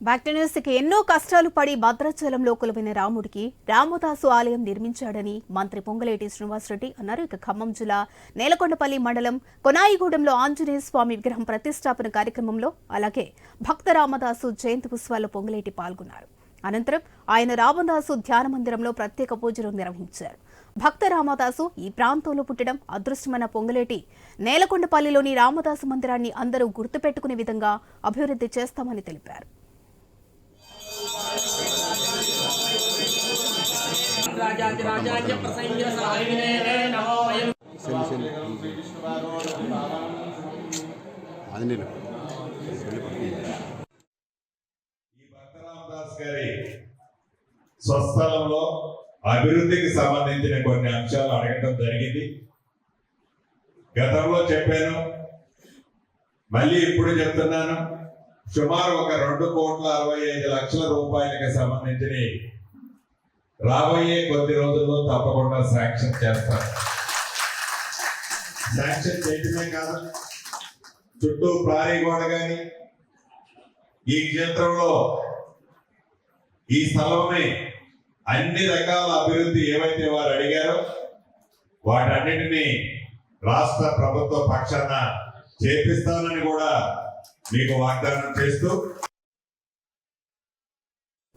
Back to ఎన్నో కష్టాలు పడి భద్రాచలంలో కొలువైన రాముడికి రామదాసు ఆలయం నిర్మించాడని మంత్రి పొంగలేటి శ్రీనివాసరెడ్డి అన్నారు. ఇక ఖమ్మం జిల్లా నేలకొండపల్లి మండలం కొనాయిగూడెంలో ఆంజనేయ స్వామి విగ్రహం ప్రతిష్టాపన కార్యక్రమంలో అలాగే భక్త రామదాసు జయంతి ఉత్సవాల్లో పొంగలేటి పాల్గొన్నారు. అనంతరం ఆయన రామదాసు ధ్యాన మందిరంలో ప్రత్యేక పూజలు నిర్వహించారు. భక్త రామదాసు ఈ ప్రాంతంలో పుట్టడం అదృష్టమైన పొంగలేటి. నేలకొండపల్లిలోని రామదాసు మందిరాన్ని అందరూ గుర్తుపెట్టుకునే విధంగా అభివృద్ధి చేస్తామని తెలిపారు. రాజాధిరాజాయ గారి స్వస్థలంలో అభివృద్ధికి సంబంధించిన కొన్ని అంశాలు అడగటం జరిగింది. గతంలో చెప్పాను. మళ్ళీ ఇప్పుడు చెప్తున్నాను. సుమారు ఒక రెండు కోట్ల అరవై ఐదు లక్షల రూపాయలకి సంబంధించిన రాబోయే కొద్ది రోజుల్లో తప్పకుండా శాంక్షన్ చేస్తారు శాంక్షన్ చేయటమే కాదు చుట్టూ ప్రారీ గోడ కానీ ఈ క్షేత్రంలో ఈ స్థలంని అన్ని రకాల అభివృద్ధి ఏవైతే వారు అడిగారో వాటన్నిటినీ రాష్ట్ర ప్రభుత్వ పక్షాన చేపిస్తానని కూడా మీకు వాగ్దానం చేస్తూ